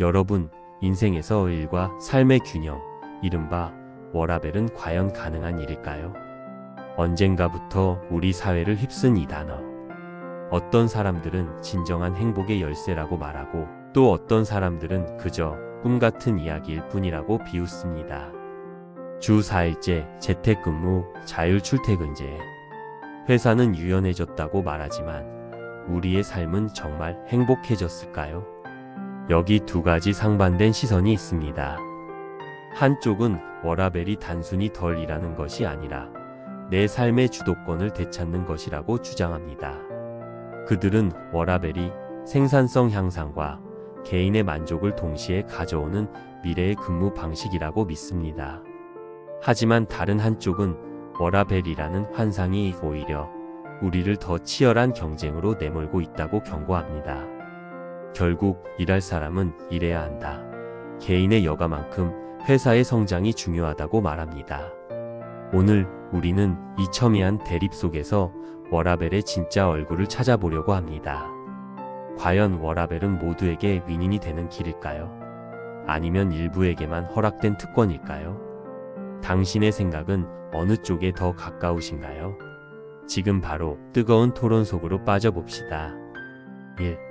여러분, 인생에서 일과 삶의 균형, 이른바 워라벨은 과연 가능한 일일까요? 언젠가부터 우리 사회를 휩쓴 이 단어. 어떤 사람들은 진정한 행복의 열쇠라고 말하고 또 어떤 사람들은 그저 꿈 같은 이야기일 뿐이라고 비웃습니다. 주 4일째 재택근무, 자율 출퇴근제. 회사는 유연해졌다고 말하지만 우리의 삶은 정말 행복해졌을까요? 여기 두 가지 상반된 시선이 있습니다. 한쪽은 워라벨이 단순히 덜 일하는 것이 아니라 내 삶의 주도권을 되찾는 것이라고 주장합니다. 그들은 워라벨이 생산성 향상과 개인의 만족을 동시에 가져오는 미래의 근무 방식이라고 믿습니다. 하지만 다른 한쪽은 워라벨이라는 환상이 오히려 우리를 더 치열한 경쟁으로 내몰고 있다고 경고합니다. 결국 일할 사람은 일해야 한다. 개인의 여가만큼 회사의 성장이 중요하다고 말합니다. 오늘 우리는 이 첨예한 대립 속에서 워라벨의 진짜 얼굴을 찾아보려고 합니다. 과연 워라벨은 모두에게 윈인이 되는 길일까요? 아니면 일부에게만 허락된 특권일까요? 당신의 생각은 어느 쪽에 더 가까우신가요? 지금 바로 뜨거운 토론 속으로 빠져봅시다. 1.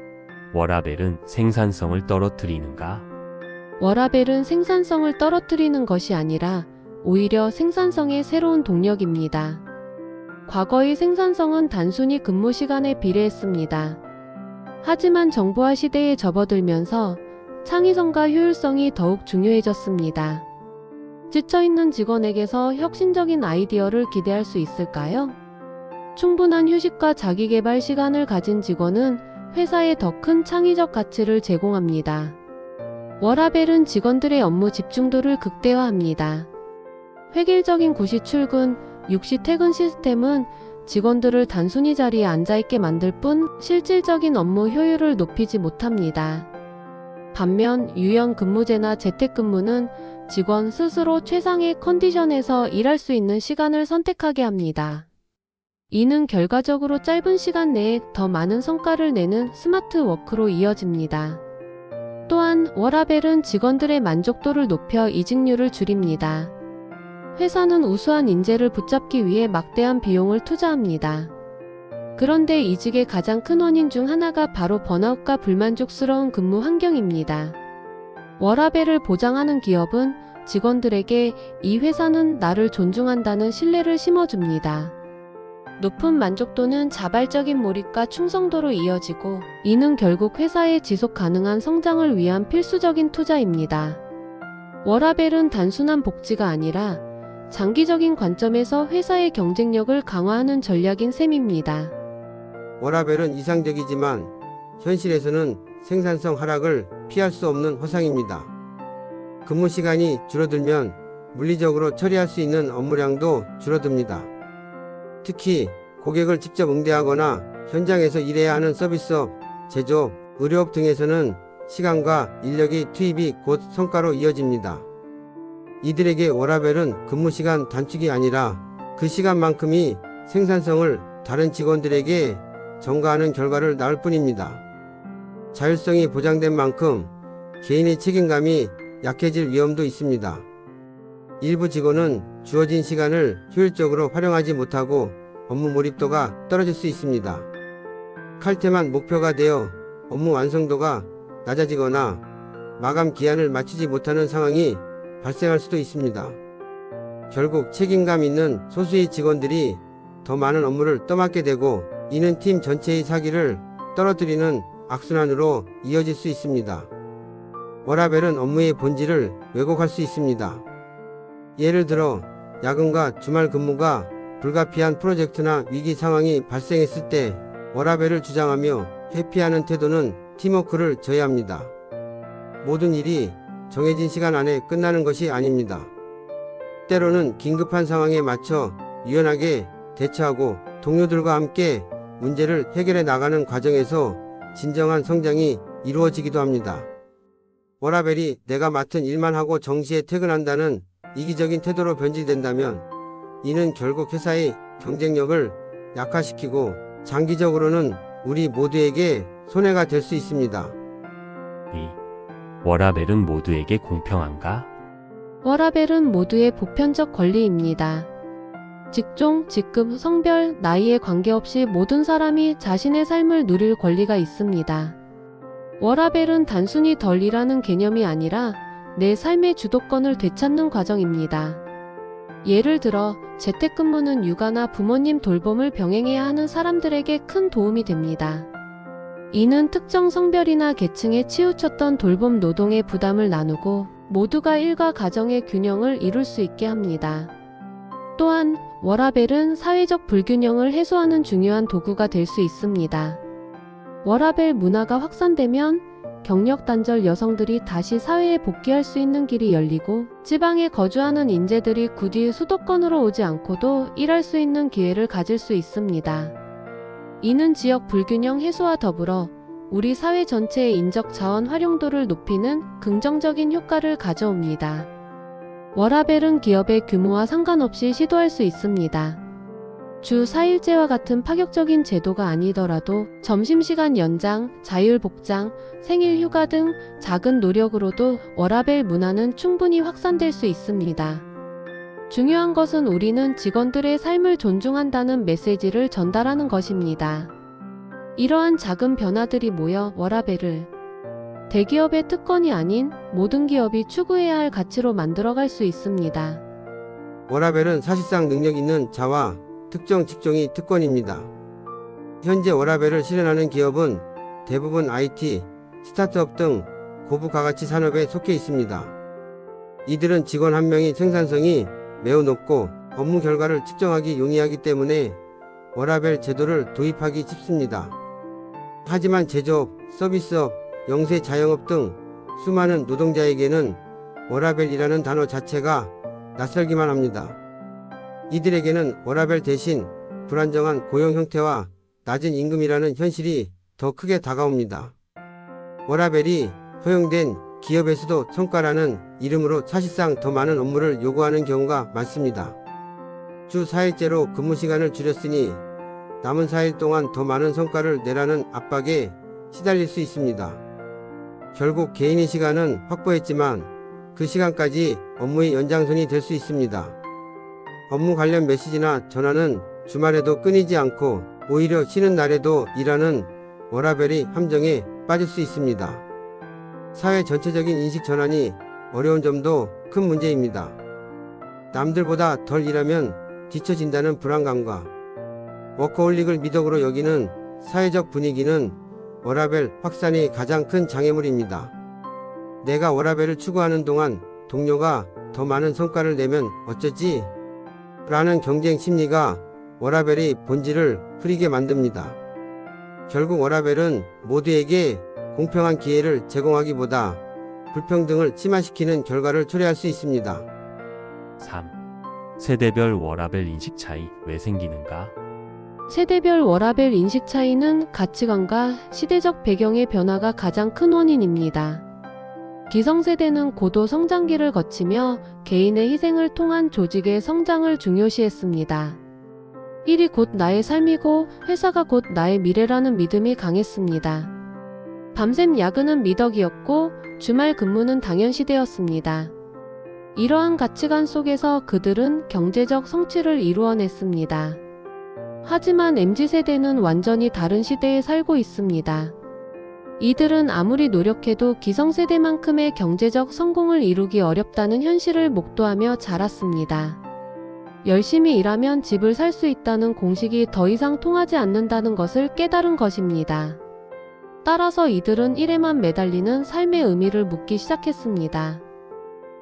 워라벨은 생산성을 떨어뜨리는가? 워라벨은 생산성을 떨어뜨리는 것이 아니라 오히려 생산성의 새로운 동력입니다. 과거의 생산성은 단순히 근무 시간에 비례했습니다. 하지만 정보화 시대에 접어들면서 창의성과 효율성이 더욱 중요해졌습니다. 지쳐있는 직원에게서 혁신적인 아이디어를 기대할 수 있을까요? 충분한 휴식과 자기개발 시간을 가진 직원은 회사에 더 큰 창의적 가치를 제공합니다. 워라벨은 직원들의 업무 집중도를 극대화합니다. 획일적인 9시 출근, 6시 퇴근 시스템은 직원들을 단순히 자리에 앉아있게 만들 뿐 실질적인 업무 효율을 높이지 못합니다. 반면 유연 근무제나 재택근무는 직원 스스로 최상의 컨디션에서 일할 수 있는 시간을 선택하게 합니다. 이는 결과적으로 짧은 시간 내에 더 많은 성과를 내는 스마트 워크로 이어집니다. 또한 워라벨은 직원들의 만족도를 높여 이직률을 줄입니다. 회사는 우수한 인재를 붙잡기 위해 막대한 비용을 투자합니다. 그런데 이직의 가장 큰 원인 중 하나가 바로 번아웃과 불만족스러운 근무 환경입니다. 워라벨을 보장하는 기업은 직원들에게 이 회사는 나를 존중한다는 신뢰를 심어줍니다. 높은 만족도는 자발적인 몰입과 충성도로 이어지고 이는 결국 회사의 지속 가능한 성장을 위한 필수적인 투자입니다. 워라벨은 단순한 복지가 아니라 장기적인 관점에서 회사의 경쟁력을 강화하는 전략인 셈입니다. 워라벨은 이상적이지만 현실에서는 생산성 하락을 피할 수 없는 허상입니다. 근무 시간이 줄어들면 물리적으로 처리할 수 있는 업무량도 줄어듭니다. 특히 고객을 직접 응대하거나 현장에서 일해야 하는 서비스업, 제조업, 의료업 등에서는 시간과 인력의 투입이 곧 성과로 이어집니다. 이들에게 워라벨은 근무 시간 단축이 아니라 그 시간만큼이 생산성을 다른 직원들에게 전가하는 결과를 낳을 뿐입니다. 자율성이 보장된 만큼 개인의 책임감이 약해질 위험도 있습니다. 일부 직원은 주어진 시간을 효율적으로 활용하지 못하고 업무 몰입도가 떨어질 수 있습니다. 칼퇴만 목표가 되어 업무 완성도가 낮아지거나 마감 기한을 맞추지 못하는 상황이 발생할 수도 있습니다. 결국 책임감 있는 소수의 직원들이 더 많은 업무를 떠맡게 되고 이는 팀 전체의 사기를 떨어뜨리는 악순환으로 이어질 수 있습니다. 워라벨은 업무의 본질을 왜곡할 수 있습니다. 예를 들어 야근과 주말 근무가 불가피한 프로젝트나 위기 상황이 발생했을 때 워라벨을 주장하며 회피하는 태도는 팀워크를 저해합니다. 모든 일이 정해진 시간 안에 끝나는 것이 아닙니다. 때로는 긴급한 상황에 맞춰 유연하게 대처하고 동료들과 함께 문제를 해결해 나가는 과정에서 진정한 성장이 이루어지기도 합니다. 워라벨이 내가 맡은 일만 하고 정시에 퇴근한다는 이기적인 태도로 변질된다면 이는 결국 회사의 경쟁력을 약화시키고 장기적으로는 우리 모두에게 손해가 될 수 있습니다. 2. 워라벨은 모두에게 공평한가? 워라벨은 모두의 보편적 권리입니다. 직종, 직급, 성별, 나이에 관계없이 모든 사람이 자신의 삶을 누릴 권리가 있습니다. 워라벨은 단순히 덜 일하는 개념이 아니라 내 삶의 주도권을 되찾는 과정입니다. 예를 들어, 재택근무는 육아나 부모님 돌봄을 병행해야 하는 사람들에게 큰 도움이 됩니다. 이는 특정 성별이나 계층에 치우쳤던 돌봄 노동의 부담을 나누고 모두가 일과 가정의 균형을 이룰 수 있게 합니다. 또한 워라벨은 사회적 불균형을 해소하는 중요한 도구가 될 수 있습니다. 워라벨 문화가 확산되면 경력 단절 여성들이 다시 사회에 복귀할 수 있는 길이 열리고 지방에 거주하는 인재들이 굳이 수도권으로 오지 않고도 일할 수 있는 기회를 가질 수 있습니다. 이는 지역 불균형 해소와 더불어 우리 사회 전체의 인적 자원 활용도를 높이는 긍정적인 효과를 가져옵니다. 워라벨은 기업의 규모와 상관없이 시도할 수 있습니다. 주 4일제와 같은 파격적인 제도가 아니더라도 점심시간 연장, 자율 복장, 생일 휴가 등 작은 노력으로도 워라벨 문화는 충분히 확산될 수 있습니다. 중요한 것은 우리는 직원들의 삶을 존중한다는 메시지를 전달하는 것입니다. 이러한 작은 변화들이 모여 워라벨을 대기업의 특권이 아닌 모든 기업이 추구해야 할 가치로 만들어갈 수 있습니다. 워라벨은 사실상 능력 있는 자와 특정 직종이 특권입니다. 현재 워라벨을 실현하는 기업은 대부분 IT, 스타트업 등 고부가가치 산업에 속해 있습니다. 이들은 직원 한 명이 생산성이 매우 높고 업무 결과를 측정하기 용이하기 때문에 워라벨 제도를 도입하기 쉽습니다. 하지만 제조업, 서비스업, 영세 자영업 등 수많은 노동자에게는 워라벨이라는 단어 자체가 낯설기만 합니다. 이들에게는 워라벨 대신 불안정한 고용 형태와 낮은 임금이라는 현실이 더 크게 다가옵니다. 워라벨이 허용된 기업에서도 성과라는 이름으로 사실상 더 많은 업무를 요구하는 경우가 많습니다. 주 4일제로 근무 시간을 줄였으니 남은 4일 동안 더 많은 성과를 내라는 압박에 시달릴 수 있습니다. 결국 개인의 시간은 확보했지만 그 시간까지 업무의 연장선이 될 수 있습니다. 업무 관련 메시지나 전화는 주말에도 끊이지 않고 오히려 쉬는 날에도 일하는 워라벨이 함정에 빠질 수 있습니다. 사회 전체적인 인식 전환이 어려운 점도 큰 문제입니다. 남들보다 덜 일하면 뒤처진다는 불안감과 워커홀릭을 미덕으로 여기는 사회적 분위기는 워라벨 확산이 가장 큰 장애물입니다. 내가 워라벨을 추구하는 동안 동료가 더 많은 성과를 내면 어쩌지? 라는 경쟁 심리가 워라벨의 본질을 흐리게 만듭니다. 결국 워라벨은 모두에게 공평한 기회를 제공하기보다 불평등을 심화시키는 결과를 초래할 수 있습니다. 3. 세대별 워라벨 인식 차이 왜 생기는가? 세대별 워라벨 인식 차이는 가치관과 시대적 배경의 변화가 가장 큰 원인입니다. 기성세대는 고도 성장기를 거치며 개인의 희생을 통한 조직의 성장을 중요시했습니다. 일이 곧 나의 삶이고 회사가 곧 나의 미래라는 믿음이 강했습니다. 밤샘 야근은 미덕이었고 주말 근무는 당연시되었습니다. 이러한 가치관 속에서 그들은 경제적 성취를 이루어냈습니다. 하지만 MZ세대는 완전히 다른 시대에 살고 있습니다. 이들은 아무리 노력해도 기성세대만큼의 경제적 성공을 이루기 어렵다는 현실을 목도하며 자랐습니다. 열심히 일하면 집을 살 수 있다는 공식이 더 이상 통하지 않는다는 것을 깨달은 것입니다. 따라서 이들은 일에만 매달리는 삶의 의미를 묻기 시작했습니다.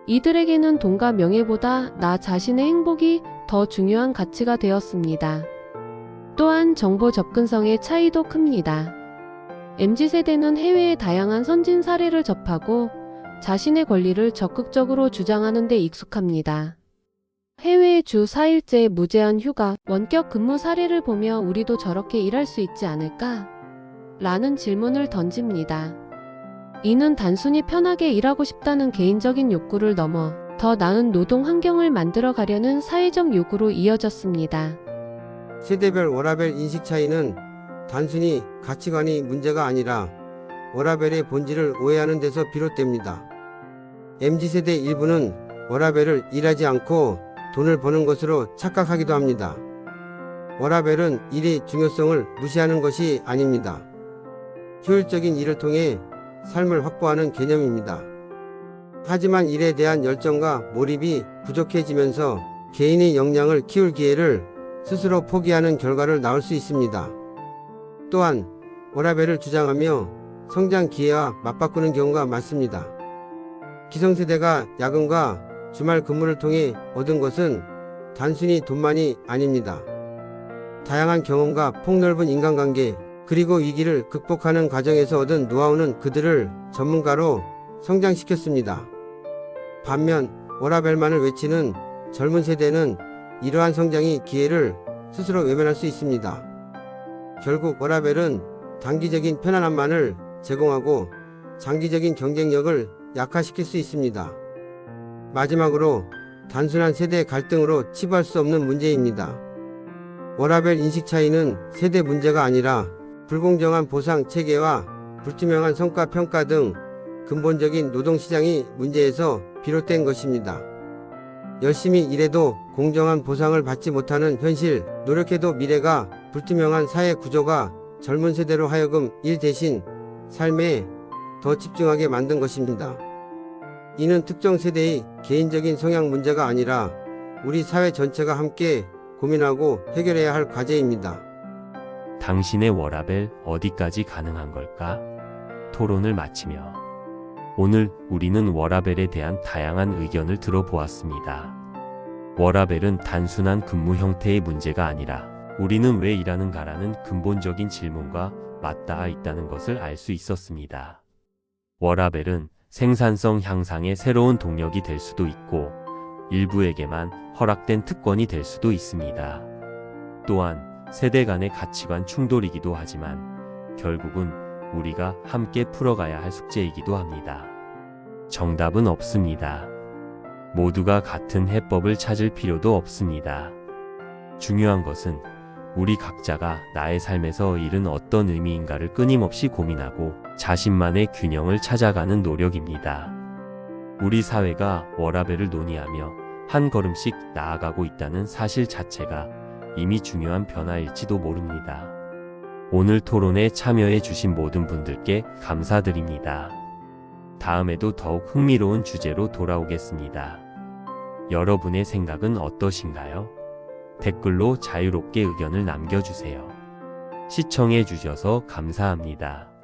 이들에게는 돈과 명예보다 나 자신의 행복이 더 중요한 가치가 되었습니다. 또한 정보 접근성의 차이도 큽니다. MZ세대는 해외의 다양한 선진 사례를 접하고 자신의 권리를 적극적으로 주장하는 데 익숙합니다. 해외의 주 4일제 무제한 휴가, 원격 근무 사례를 보며 우리도 저렇게 일할 수 있지 않을까? 라는 질문을 던집니다. 이는 단순히 편하게 일하고 싶다는 개인적인 욕구를 넘어 더 나은 노동 환경을 만들어 가려는 사회적 요구로 이어졌습니다. 세대별 워라벨 인식 차이는 단순히 가치관이 문제가 아니라 워라벨의 본질을 오해하는 데서 비롯됩니다. MZ세대 일부는 워라벨을 일하지 않고 돈을 버는 것으로 착각하기도 합니다. 워라벨은 일의 중요성을 무시하는 것이 아닙니다. 효율적인 일을 통해 삶을 확보하는 개념입니다. 하지만 일에 대한 열정과 몰입이 부족해지면서 개인의 역량을 키울 기회를 스스로 포기하는 결과를 낳을 수 있습니다. 또한 워라벨을 주장하며 성장 기회와 맞바꾸는 경우가 많습니다. 기성세대가 야근과 주말 근무를 통해 얻은 것은 단순히 돈만이 아닙니다. 다양한 경험과 폭넓은 인간관계, 그리고 위기를 극복하는 과정에서 얻은 노하우는 그들을 전문가로 성장시켰습니다. 반면 워라벨만을 외치는 젊은 세대는 이러한 성장의 기회를 스스로 외면할 수 있습니다. 결국 워라벨은 단기적인 편안함만을 제공하고 장기적인 경쟁력을 약화시킬 수 있습니다. 마지막으로 단순한 세대 갈등으로 치부할 수 없는 문제입니다. 워라벨 인식 차이는 세대 문제가 아니라 불공정한 보상 체계와 불투명한 성과 평가 등 근본적인 노동시장의 문제에서 비롯된 것입니다. 열심히 일해도 공정한 보상을 받지 못하는 현실, 노력해도 미래가 불투명한 사회 구조가 젊은 세대로 하여금 일 대신 삶에 더 집중하게 만든 것입니다. 이는 특정 세대의 개인적인 성향 문제가 아니라 우리 사회 전체가 함께 고민하고 해결해야 할 과제입니다. 당신의 워라벨 어디까지 가능한 걸까? 토론을 마치며 오늘 우리는 워라벨에 대한 다양한 의견을 들어보았습니다. 워라벨은 단순한 근무 형태의 문제가 아니라 우리는 왜 일하는가라는 근본적인 질문과 맞닿아 있다는 것을 알 수 있었습니다. 워라벨은 생산성 향상의 새로운 동력이 될 수도 있고 일부에게만 허락된 특권이 될 수도 있습니다. 또한 세대 간의 가치관 충돌이기도 하지만 결국은 우리가 함께 풀어가야 할 숙제이기도 합니다. 정답은 없습니다. 모두가 같은 해법을 찾을 필요도 없습니다. 중요한 것은 우리 각자가 나의 삶에서 일은 어떤 의미인가를 끊임없이 고민하고 자신만의 균형을 찾아가는 노력입니다. 우리 사회가 워라벨을 논의하며 한 걸음씩 나아가고 있다는 사실 자체가 이미 중요한 변화일지도 모릅니다. 오늘 토론에 참여해 주신 모든 분들께 감사드립니다. 다음에도 더욱 흥미로운 주제로 돌아오겠습니다. 여러분의 생각은 어떠신가요? 댓글로 자유롭게 의견을 남겨주세요. 시청해 주셔서 감사합니다.